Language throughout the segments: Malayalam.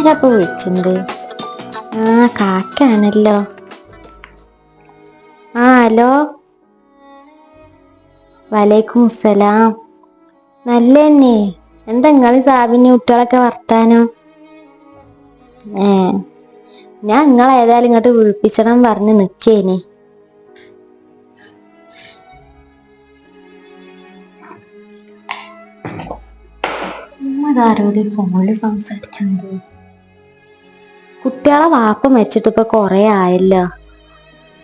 ആരാപ്പോ വിളിച്ചത് ആ കാക്കാണല്ലോ. ആ ഹലോ. വലൈക്കും സലാം. നല്ല തന്നെ എന്താ നിങ്ങൾ സാബിന് കുട്ടികളൊക്കെ വർത്താനം? ഏ. ഞാൻ നിങ്ങളേതായാലും ഇങ്ങോട്ട് വിളിപ്പിച്ചണം പറഞ്ഞ് നിക്കേനി. ആരോട് ഫോണിൽ സംസാരിച്ചത് കുട്ടികളെ വാപ്പ മരിച്ചിട്ട് ഇപ്പൊ കൊറേ ആയല്ലോ.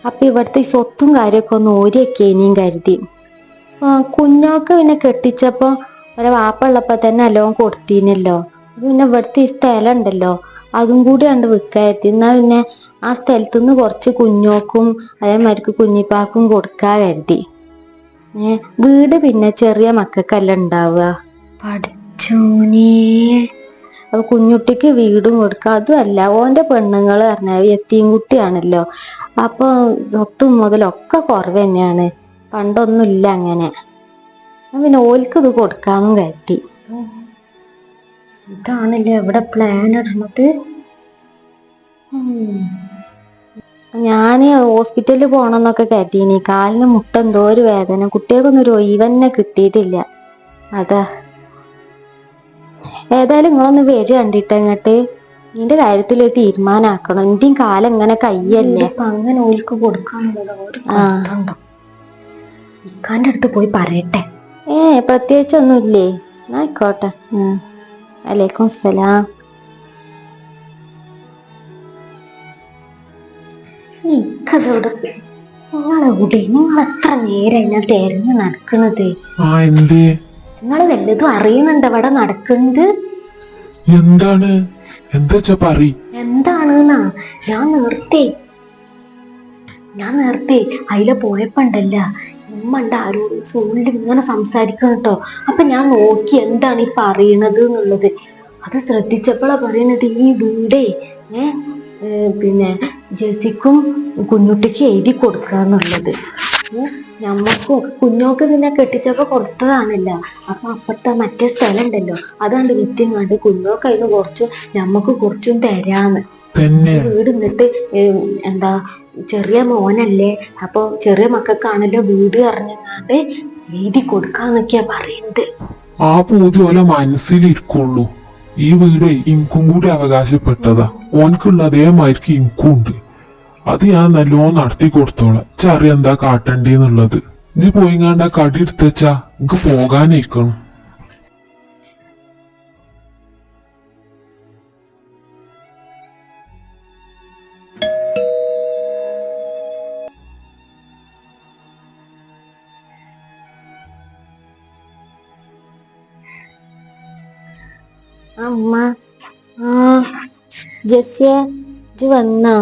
അപ്പൊ ഇവിടുത്തെ ഈ സ്വത്തും കാര്യമൊക്കെ ഒന്ന് ഓരിയൊക്കെ ഇനിയും കരുതി കുഞ്ഞോക്ക് പിന്നെ കെട്ടിച്ചപ്പോ ഒരു വാപ്പ ഉള്ളപ്പോ തന്നെ അല്ലോ കൊടുത്തീനല്ലോ. പിന്നെ ഇവിടുത്തെ ഈ സ്ഥലം ഉണ്ടല്ലോ അതും കൂടി കണ്ട് വിൽക്കായിരുന്നു എന്നാ പിന്നെ ആ സ്ഥലത്തുനിന്ന് കുറച്ച് കുഞ്ഞോക്കും അതേമാതിരിക്ക് കുഞ്ഞിപ്പാക്കും കൊടുക്കാ കരുതി. വീട് പിന്നെ ചെറിയ മക്കൾക്കല്ല ഉണ്ടാവുക. പഠിച്ചോനേ. അപ്പൊ കുഞ്ഞുട്ടിക്ക് വീടും കൊടുക്കുക അതുമല്ല ഓന്റെ പെണ്ണുങ്ങൾ പറഞ്ഞാൽ എത്തിയും കുട്ടിയാണല്ലോ. അപ്പൊ സ്വത്തും മുതലൊക്കെ കുറവ് തന്നെയാണ് പണ്ടൊന്നും ഇല്ല അങ്ങനെ പിന്നെ ഓൽക്ക് ഇത് കൊടുക്കാന്നും കരുതി. ഇതാണല്ലേ എവിടെ പ്ലാൻ ഇടണത് ഞാൻ ഞാൻ ഹോസ്പിറ്റലിൽ പോണെന്നൊക്കെ കരുതിയിനി കാലിന് മുട്ട എന്തോ ഒരു വേദന. കുട്ടികൾക്കൊന്നും ഒരു ഒഴിവന്നെ കിട്ടിയിട്ടില്ല. അതാ. ഏതായാലും നിങ്ങളൊന്ന് വരി കണ്ടിട്ട് നിന്റെ കാര്യത്തിൽ ഒരു തീരുമാനാക്കണം. എന്റെയും കാലം ഇങ്ങനെ കയ്യല്ലേ? അങ്ങനെ ഓൽക്ക് കൊടുക്കാൻ ഇക്കാന്റെ അടുത്ത് പോയി പറയട്ടെ. ഏ പ്രത്യേകിച്ചൊന്നും ഇല്ലേ ആയിക്കോട്ടെ. ഉം. വലൈക്കും സലാം. നിങ്ങളെ നിങ്ങളെവിടെ നിങ്ങൾ എത്ര നേരം ഞാൻ തെരഞ്ഞു എന്തേ? നിങ്ങൾ വല്ലതും അറിയുന്നുണ്ട് ഇവിടെ നടക്കുന്നത്? എന്താണ്? എന്താ പറ എന്താണെന്നാ? ഞാൻ നിർത്തി. ഞാൻ നേരത്തെ അതിലെ പോയപ്പോണ്ടല്ല. ഉമ്മണ്ട ആരോടും ഫോണിൽ ഇങ്ങനെ സംസാരിക്കണം കേട്ടോ അപ്പൊ ഞാൻ നോക്കി എന്താണ് ഈ പറയണത് എന്നുള്ളത്. അത് ശ്രദ്ധിച്ചപ്പോഴാ പറയണത് ഈ വീടേ ഏ ഏ, പിന്നെ ജെസിക്കും കുഞ്ഞുട്ടിക്കും എഴുതി കൊടുക്കാന്നുള്ളത്. ഏ, ഞമ്മക്കും കുഞ്ഞോക്ക് നിന്നെ കെട്ടിച്ചപ്പോ കൊടുത്തതാണല്ലോ. അപ്പൊ അപ്പത്തെ മറ്റേ സ്ഥലം ഉണ്ടല്ലോ അതാണ്ട് വിറ്റും കണ്ട് കുഞ്ഞോക്ക് അതിന് കുറച്ച് നമ്മക്ക് കുറച്ചും തരാന്ന്. വീട് നിന്നിട്ട് എന്താ ചെറിയ മോനല്ലേ? അപ്പൊ ചെറിയ മക്കൾക്കാണല്ലോ വീട് അറിഞ്ഞാണ്ട് എഴുതി കൊടുക്കാന്നൊക്കെയാ പറയുന്നത് ആ പൂതി ഓല മനസ്സിലിരിക്കുള്ളൂ. ഈ വീട് ഇൻകും കൂടി അവകാശപ്പെട്ടതാ. ഓനക്കുള്ള അതേമായിരിക്കും ഇൻകും ഉണ്ട് അത് ഞാൻ നല്ലോണം നടത്തി കൊടുത്തോളാം. ചറി എന്താ കാട്ടണ്ടേന്നുള്ളത് ഇജ്ജ് പോയിങ്ങാണ്ട് ആ കടി എടുത്തുവെച്ചാ എനിക്ക് പോകാനേക്കണം അമ്മ. ആ. ജസ്യ ഇജ്ജ് വന്നോ?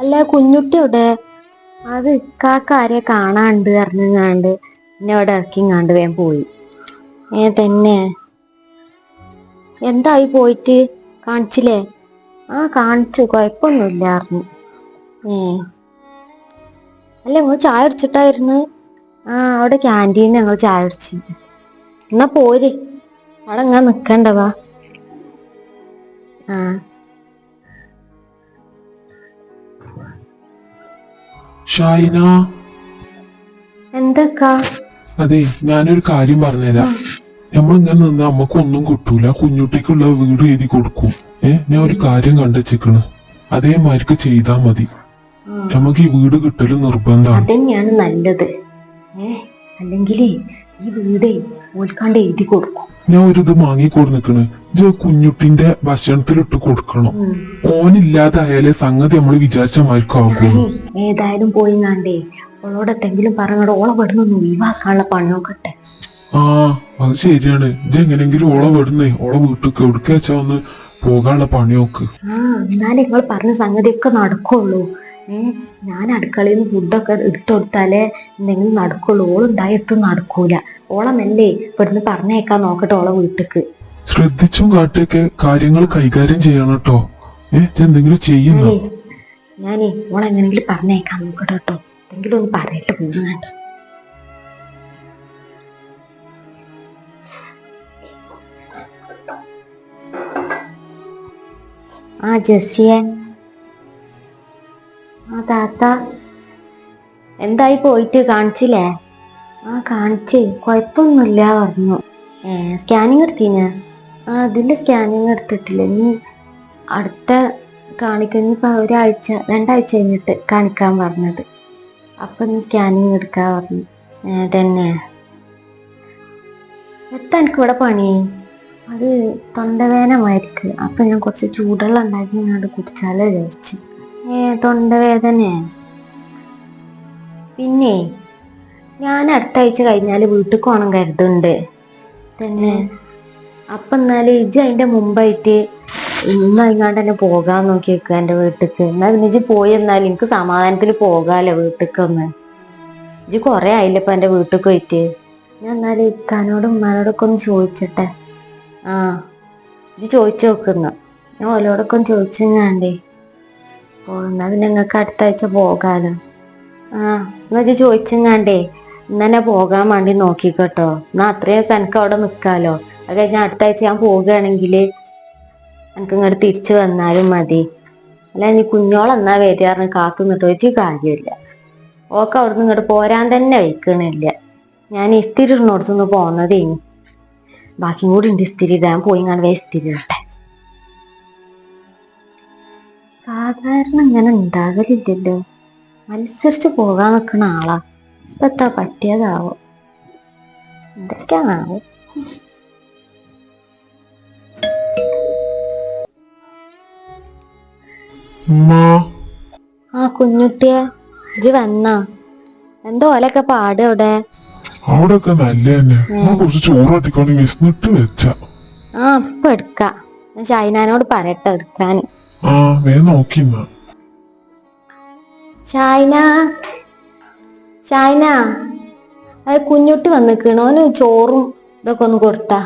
അല്ല കുഞ്ഞുട്ടി ഇവിടെ അത് ഇക്കാക്കാരെ കാണാണ്ട് അറിഞ്ഞാണ്ട് എന്നെ അവിടെ ഇറക്കിങ്ങാണ്ട് വേഗം പോയി. ഏ തന്നെ. എന്തായി പോയിട്ട്? കാണിച്ചില്ലേ? ആ കാണിച്ചു. കുഴപ്പമൊന്നുമില്ല അറിഞ്ഞു. ഏ. അല്ല നിങ്ങൾ ചായ അടിച്ചിട്ടായിരുന്നു ആ അവിടെ ക്യാന്റീനിൽ ഞങ്ങൾ ചായ അടിച്ചു എന്നാ പോര്. അവിടെ ഇങ്ങനെ നിക്കണ്ടവാ ആ. എന്തൊക്കാ? അതെ ഞാനൊരു കാര്യം പറഞ്ഞുതരാം. നമ്മൾ ഇങ്ങനെ നിന്ന് നമ്മക്കൊന്നും കിട്ടൂല. കുഞ്ഞുട്ടിക്കുള്ള വീട് എഴുതി കൊടുക്കും. ഏ ഞാൻ ഒരു കാര്യം കണ്ടുവച്ചിക്കണ് മാർക്ക് ചെയ്താ മതി. നമുക്ക് ഈ വീട് കിട്ടൽ നിർബന്ധമാണ് അതന്നെയാണ് നല്ലത്. ഏ അല്ലെങ്കിലേ ഈ വീടേ ഓൽക്കാണ്ട് എഴുതി കൊടുക്കും. ഞാൻ ഒരു ഇത് വാങ്ങിക്കൊണ്ട് നിക്കണ് ഇത് കുഞ്ഞുട്ടിന്റെ ഭക്ഷണത്തിലിട്ട് കൊടുക്കണം. ഓനില്ലാതായാലേ സംഗതി നമ്മൾ വിചാരിച്ച ഞാനേ ഏതായാലും പോയി ഓളോട് എന്തെങ്കിലും പറഞ്ഞോട് ഓളെ വിടുന്ന ഒന്ന് ഒഴിവാക്കാനുള്ള പണി നോക്കട്ടെ. ആ അത് ശരിയാണ്. ഇത് എങ്ങനെങ്കിലും ഓളെ വിടുന്നേ ഓളെ വീട്ടിൽ എവിടേക്ക് വെച്ചാ ഒന്ന് പോകാനുള്ള പണി നോക്ക്. ആ എന്നാലേ നിങ്ങൾ പറഞ്ഞ സംഗതിയൊക്കെ നടക്കുള്ളൂ. ഞാൻ അടുക്കളയിൽ നിന്ന് ഫുഡൊക്കെ എടുത്തു കൊടുത്താലേ എന്തെങ്കിലും നടക്കുള്ളൂ. ഓളുണ്ടായത്തും നടക്കൂല. ഓളമല്ലേ മെല്ലെ ഇവിടുന്ന് പറഞ്ഞേക്കാൻ നോക്കട്ടെ ഓളെ വീട്ടിക്ക്. ശ്രദ്ധിച്ചും കാട്ടിയൊക്കെ കാര്യങ്ങൾ കൈകാര്യം ചെയ്യണം കേട്ടോ. എന്തെങ്കിലും ചെയ്യുന്നു? ഞാനേ ഓളെങ്ങനെങ്കിലും പറഞ്ഞേക്കാൻ നോക്കട്ടെ കേട്ടോ. എന്തെങ്കിലും ഒന്ന് പറയട്ടെ പോകുന്നുണ്ട് ആ ജസിയെ ആ താത്ത. എന്തായി പോയിട്ട്? കാണിച്ചില്ലേ? ആ കാണിച്ചേ. കുഴപ്പമൊന്നുമില്ല പറഞ്ഞു. സ്കാനിങ് എടുത്തിന്? ആ അതിന്റെ സ്കാനിങ് എടുത്തിട്ടില്ല. ഇനി അടുത്ത കാണിക്കുന്ന ഇപ്പം ഒരാഴ്ച രണ്ടാഴ്ച കഴിഞ്ഞിട്ട് കാണിക്കാൻ പറഞ്ഞത്. അപ്പം നീ സ്കാനിങ് എടുക്കാൻ പറഞ്ഞു. തന്നെ എത്താ എനിക്ക് ഇവിടെ പണി? അത് തൊണ്ടവേനമായിരിക്കും അപ്പം ഞാൻ കുറച്ച് ചൂടുള്ള ഉണ്ടാക്കി ഞാൻ അത് കുടിച്ചാലോ വിചാരിച്ചു. തൊണ്ടവേദന. പിന്നെ ഞാൻ അടുത്ത ആഴ്ച കഴിഞ്ഞാൽ വീട്ടിൽ പോകണം കരുതുന്നുണ്ട്. തന്നെ അപ്പൊ എന്നാൽ ഇജ് അതിന്റെ മുമ്പായിട്ട് ഇന്ന് ഇങ്ങാണ്ട് തന്നെ പോകാൻ നോക്കി വെക്കുക എന്റെ വീട്ടിക്ക്. എന്നാ പിന്നെ ഇജ് പോയി എന്നാൽ എനിക്ക് സമാധാനത്തിൽ പോകാലോ വീട്ടിക്ക് ഒന്ന് ഇജ് കൊറേ ആയില്ല ഇപ്പൊ എന്റെ വീട്ടിൽ പോയിട്ട്. ഞാൻ എന്നാൽ ഇക്കാനോടും ഉമ്മാനോടൊക്കെ ഒന്ന് ചോദിച്ചിട്ടെ. ആ ഇജ് ചോദിച്ചു നോക്കുന്ന ഞാൻ ഓലോടൊക്കെ ഒന്ന് ചോദിച്ചെങ്ങാണ്ടേ ഓ എന്നാ പിന്നെ നിങ്ങൾക്ക് അടുത്ത ആഴ്ച പോകാലോ. ആ എന്നാ ഇജ് ചോദിച്ചെങ്ങാണ്ടേ ഇന്നെ പോകാൻ വേണ്ടി നോക്കിക്കോട്ടോ. എന്നാ അത്രയും സനക്ക് അവിടെ നിൽക്കാലോ. അത് കഴിഞ്ഞാൽ അടുത്ത ആഴ്ച ഞാൻ പോവുകയാണെങ്കിൽ എനിക്ക് ഇങ്ങോട്ട് തിരിച്ചു വന്നാലും മതി. അല്ല നീ കുഞ്ഞോളെന്നാ വരികയാറിന് കാത്തു നിന്നിട്ട് ഒരു കാര്യമില്ല ഓക്കെ അവിടുന്ന് ഇങ്ങോട്ട് പോരാൻ തന്നെ വയ്ക്കണില്ല. ഞാൻ ഇസ്തിരി ഇടുന്നിടത്തുനിന്ന് പോകുന്നതേ ബാക്കിയും കൂടി ഉണ്ട് ഇസ്തിരി ഇടാൻ പോയി വേ ഇസ്തിരി ഇടട്ടെ. സാധാരണ ഇങ്ങനെ ഉണ്ടാകലില്ലല്ലോ മത്സരിച്ച് പോകാൻ നിൽക്കുന്ന ആളാ. ഇപ്പൊ എത്താ പറ്റിയതാവോ? എന്തൊക്കെയാണാവോ? ആ കുഞ്ഞുട്ടിയെ ഇജ് വന്നാ. എന്തോ ഓലൊക്കെ പാട് അവിടെ. അവിടൊക്കെ നല്ല തന്നെ കുറച്ച് വെച്ച. ആ ഇപ്പൊ എടുക്കാം. ഞാൻ ഷൈനാനോട് പറയട്ടെ എടുക്കാൻ ആ വേഗം നോക്കിന്നാ. ഷൈന അത് കുഞ്ഞുട്ടി വന്നിക്കണ. ഓന് ചോറും ഇതൊക്കെ ഒന്ന് കൊടുത്താ.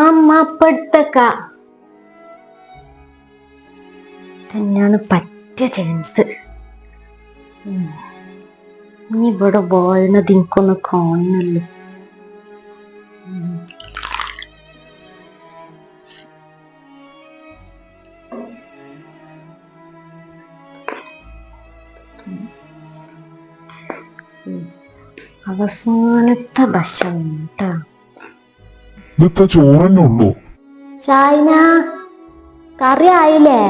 അമ്മ പെട്ടക്ക. തന്നെയാണ് പറ്റിയ ചാൻസ് ഇനി ഇവിടെ പോയെന്ന് എനിക്കൊന്ന് കാണുന്നല്ലോ. അവസാനത്തെ ഭക്ഷണം കേട്ടോ ഇതിപ്പോ ചോറന്നെ ഉള്ളൂ. ഷായിന കറി ആയില്ലേ?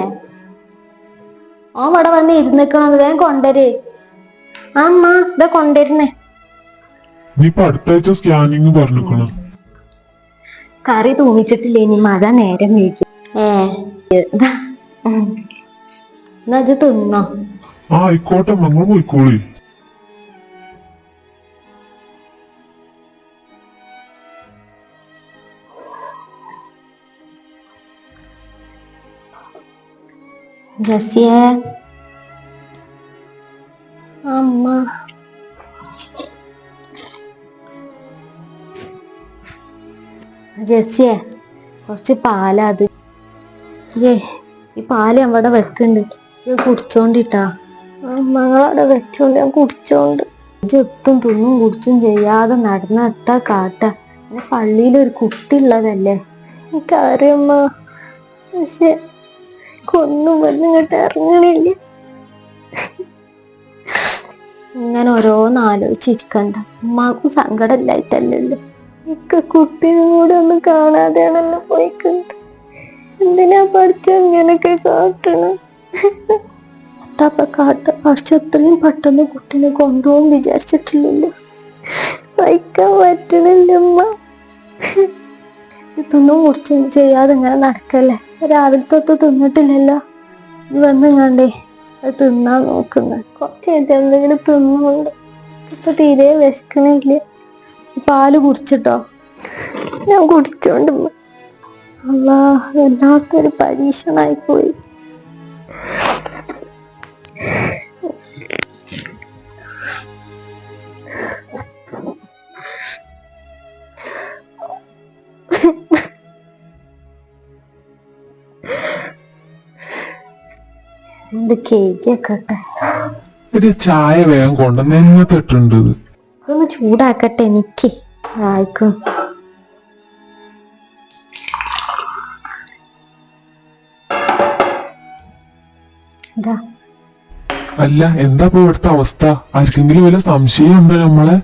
ഓൻ ഇവിടെ വന്ന് ഇരുന്നിക്കണത് വേഗം കൊണ്ടുവര്. അമ്മ ഇതാ കൊണ്ടുവരുന്നേ. ഇനിയിപ്പൊ അടുത്താഴ്ച സ്കാനിങ് പറഞ്ഞിക്കണം കറി തൂമിച്ചിട്ടില്ലേ ഇനി? മഴ നേരം വീഴ്ച ഏ. എന്നാ ഇജ്ജ് തിന്നോ? ആ ആയിക്കോട്ടെ നിങ്ങൾ പോയിക്കോളി. ജസിയെ അമ്മ. ജസിയെ കുറച്ച് പാലാ അത്. ഏ ഈ പാൽ അവിടെ വെക്കുന്നുണ്ട് ഇത് കുടിച്ചോണ്ടിട്ടാ. മകളവിടെ വെച്ചോണ്ട് ഞാൻ കുടിച്ചോണ്ട്. ജെത്തും തിന്നും കുടിച്ചും ചെയ്യാതെ നടന്ന എത്താ കാട്ട. പള്ളിയിൽ ഒരു കുട്ടി ഉള്ളതല്ലേ. എനിക്കറിയമ്മ പക്ഷെ കൊന്നും വന്നിങ്ങോട്ട് ഇറങ്ങണില്ല. ഇങ്ങനെ ഓരോന്ന് ആലോചിച്ചിരിക്കണ്ട. ഉമ്മാക്കും സങ്കടമില്ലായിട്ടല്ലല്ലോ ഒക്കെ കുട്ടിനോട് കൂടെ ഒന്ന് കാണാതെയാണല്ലോ പോയിക്കുന്നത്. എന്തിനാ പഠിച്ച ഇങ്ങനൊക്കെ കാട്ടണം? എത്താപ്പ കാട്ട? പക്ഷെ അത്രയും പെട്ടെന്ന് കുട്ടീനെ കൊണ്ടുപോകും വിചാരിച്ചിട്ടില്ലല്ലോ. സഹിക്കാൻ പറ്റണില്ല ഇതൊന്നും കുറിച്ച് ചെയ്യാതെ ഇങ്ങനെ നടക്കല്ലേ? രാവിലത്തെ ഒത്ത് തിന്നിട്ടില്ലല്ലോ. ഇത് വന്നിങ്ങാണ്ടേ അത് തിന്നാൻ നോക്കുന്ന. കുറച്ച് കഴിഞ്ഞിട്ട് എന്തെങ്കിലും തിന്നുന്നുണ്ട് ഇപ്പൊ തീരെ വിശക്കണില്ല പാൽ കുടിച്ചിട്ടോ? ഞാൻ കുടിച്ചോണ്ട് അല്ലാത്തൊരു പരീക്ഷണായി പോയി. എന്ത് കേക്കൊക്കെ? ഒരു ചായ വേഗം കൊണ്ടുവന്ന് എങ്ങത്തിട്ടുണ്ട് ഒന്ന് ചൂടാക്കട്ടെ എനിക്ക് ആയിക്കും അല്ല എന്താ ഇപ്പൊ ഇവിടുത്തെ അവസ്ഥ? ആർക്കെങ്കിലും വല്ല സംശയം ഉണ്ടോ നമ്മളെ?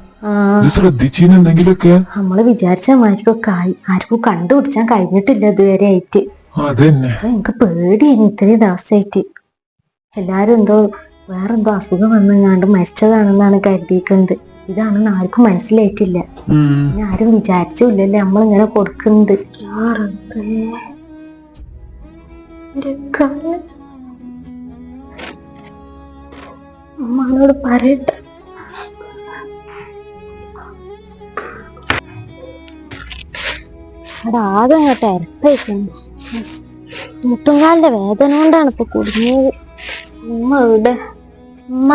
എന്തെങ്കിലുമൊക്കെ? നമ്മൾ വിചാരിച്ച മാറ്റൊക്കെ ആയി. ആർക്കും കണ്ടുപിടിച്ചാൻ കഴിഞ്ഞിട്ടില്ല ഇതുവരെ ആയിട്ട് അതന്നെ. അത് എനിക്ക് പേടിയാണ് ഇത്രയും ദിവസമായിട്ട് എല്ലാരും എന്തോ വേറെന്തോ അസുഖം വന്നെങ്ങാണ്ട് മരിച്ചതാണെന്നാണ് കരുതിയിരിക്കുന്നത് ഇതാണെന്ന് ആർക്കും മനസ്സിലായിട്ടില്ല. ആരും വിചാരിച്ചില്ലല്ലേ നമ്മളിങ്ങനെ കൊടുക്കുന്നത് അമ്മനോട് പറയട്ടെ. അവിടെ ആകെ അങ്ങോട്ട് അരപ്പായിക്കുന്നു മുട്ടുംകാലിന്റെ വേദന കൊണ്ടാണ് ഇപ്പൊ കുടുങ്ങിയത്. ഉമ്മ ഇവിടെ ഉമ്മ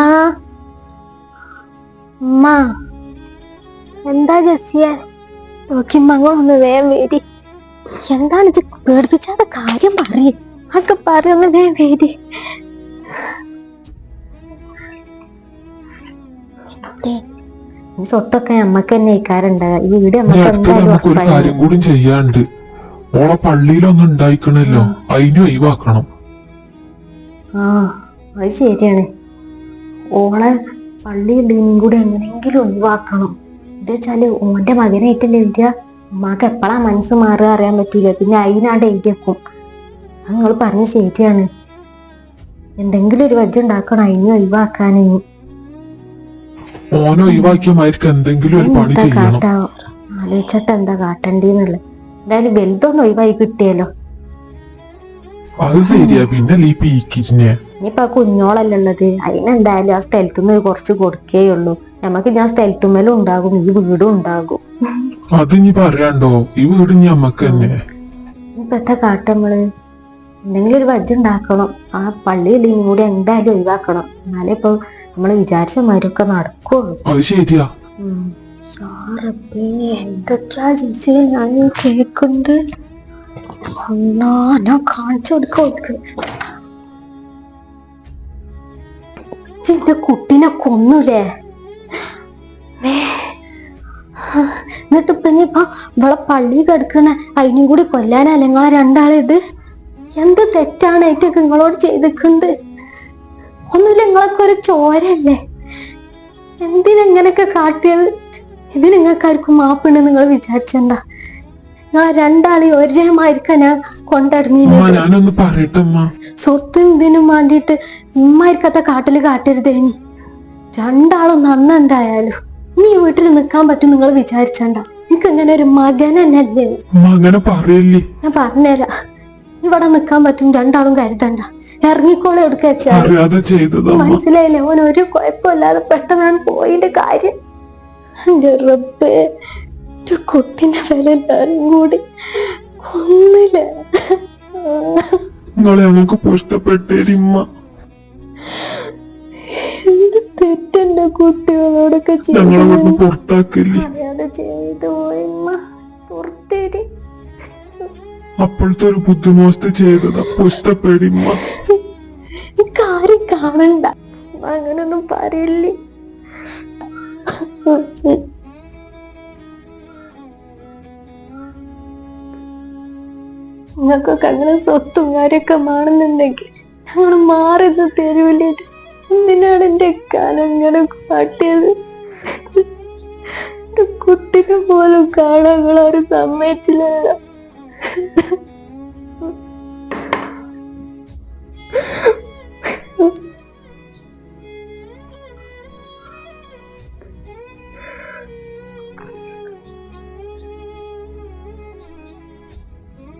ഉമ്മ എന്താ ജസിയ നോക്കി മങ്ങ ഒന്ന് വേഗം വേടി. എന്താണ് പേടിപ്പിച്ചാത്ത കാര്യം പറയേ. ഒക്കെ പറയൊന്ന് വേഗം വേടി. സ്വത്തൊക്കെ നമ്മക്ക് തന്നെ ഇക്കാറുണ്ടാകുക ഈ വീട് നമ്മക്ക് കാര്യം കൂടി ചെയ്യാണ്ട് ഓളെ പള്ളിയിലൊന്നും ഉണ്ടായിക്കണല്ലോ. അതിനും ഒഴിവാക്കണം. ആ. അത് ശരിയാണ്. ഓളെ പള്ളി ഇനിയും കൂടി എങ്ങനെയെങ്കിലും ഒഴിവാക്കണം. എന്താ വെച്ചാൽ ഓന്റെ മകനായിട്ടല്ലേ വിദ്യ ഉമ്മാക്ക് എപ്പോഴാ മനസ്സ് മാറുക അറിയാൻ പറ്റൂല. പിന്നെ അതിനാണ്ട് എഴുതിയേക്കും അത് നിങ്ങൾ പറഞ്ഞ ശരിയാണ്. എന്തെങ്കിലും ഒരു വജ്ജ ഉണ്ടാക്കണം അതിനെ ഒഴിവാക്കാൻ ചെയ്യണം. കാട്ടാവോ ആലോചിച്ചിട്ട് എന്താ കാട്ടണ്ടെന്നുള്ളത് എന്തായാലും വലുതൊന്നും ഒഴിവായി കിട്ടിയല്ലോ. അത് ശരിയാ. പിന്നെ ഇനിയിപ്പൊ ആ കുഞ്ഞോളല്ല ഉള്ളത്? അതിനെന്തായാലും ആ സ്ഥലത്തുനിന്ന് കുറച്ച് കൊടുക്കേ ഉള്ളൂ. നമുക്ക് ഞാൻ സ്ഥലത്തുമ്മലും ഉണ്ടാകും ഈ വീടും ഉണ്ടാകും. അത് ഇനി പറയാണ്ടോ? ഈ വീട് ഇനി തന്നെ. കാട്ട നമ്മൾ എന്തെങ്കിലും ഒരു വജ്ജ ഉണ്ടാക്കണം. ആ പള്ളിയിൽ ഇനിയും കൂടി എന്തായാലും ഒഴിവാക്കണം. എന്നാലേ ഇപ്പൊ നമ്മൾ വിചാരിച്ച മരൊക്കെ നടക്കുള്ളൂ. അത് ശരിയാ. എന്തൊക്കെയാ ഞാൻ അല്ലാ ഞാൻ കാണിച്ചു കൊടുക്കും എന്റെ കുട്ടിനെ കൊന്നൂലേ. എന്നിട്ട് ഇപ്പൊ ഇനിയിപ്പൊ ഇവളെ പള്ളി കിടക്കണ അതിനും കൂടി കൊല്ലാനല്ല നിങ്ങളെ രണ്ടാളിത് എന്ത് തെറ്റാണ് ഏറ്റൊക്കെ നിങ്ങളോട് ചെയ്തിട്ടുണ്ട് ഒന്നുമില്ല നിങ്ങളൊക്കെ ഒരു ചോരല്ലേ എന്തിനെങ്ങനൊക്കെ കാട്ടിയത്? ഇത് നിങ്ങൾക്കാർക്കും മാപ്പുണ്ട് നിങ്ങൾ വിചാരിച്ചണ്ട നിങ്ങൾ രണ്ടാളി ഒരേ മാതിരിക്കാ ഞാൻ അമ്മ കൊണ്ടടന്നീനത് ഞാനൊന്ന് പറയട്ടെ അമ്മ സ്വത്തും ഇതിനും വേണ്ടിയിട്ട് ഇമ്മാരിക്കത്തെ കാട്ടിൽ കാട്ടരുതേനി. രണ്ടാളും നന്ന എന്തായാലും. ഇനി വീട്ടിൽ നിക്കാൻ പറ്റും നിങ്ങൾ വിചാരിച്ചണ്ട. എനിക്ക് ഇങ്ങനെ ഒരു മകൻ തന്നെയല്ലേ? അങ്ങനെ പറയല്ലേ. ഞാൻ പറഞ്ഞേരാ. ഇവിടെ നിക്കാൻ പറ്റും രണ്ടാളും കരുതണ്ട. ഇറങ്ങിക്കോളെ എടുക്ക മനസ്സിലായില്ലേ? ഓൻ ഒരു കുഴപ്പമില്ലാതെ പെട്ടെന്നാണ് പോയിന്റെ കാര്യം. എന്റെ റബ്ബേ. എന്റെ കുട്ടിന്റെ വില എല്ലാരും കൂടി കൊന്നില്ല. നിങ്ങളെ ഞങ്ങൾക്ക് പുഷ്ടപ്പെട്ടേരിമ്മ എന്ത് തെറ്റെന്റെ കുട്ടികളോടൊക്കെ ഞങ്ങളെ ചെയ്തു വീട്ടിൽ പുറത്താക്കല്ലേ? അറിയാതെ ചെയ്തു പോയിമ്മ പുറത്തേരി. അപ്പോഴത്തെ ഒരു ബുദ്ധിമോശത്ത് ചെയ്തതാ. പുഷ്ടപ്പെടിമ്മ കാര്യം കാണണ്ട. അങ്ങനൊന്നും പറയില്ലേ? നിങ്ങൾക്കൊക്കെ അങ്ങനെ സ്വത്തും കാര്യമൊക്കെ വേണമെന്നുണ്ടെങ്കിൽ ഞങ്ങൾ മാറിയത് തരൂലേ എന്തിനാണ് എന്റെ കാലം ഇങ്ങനെ കാട്ടിയത്? കുട്ടിനെ പോലും കാണാൻ നിങ്ങളാരും സമ്മതിച്ചില്ലല്ലോ.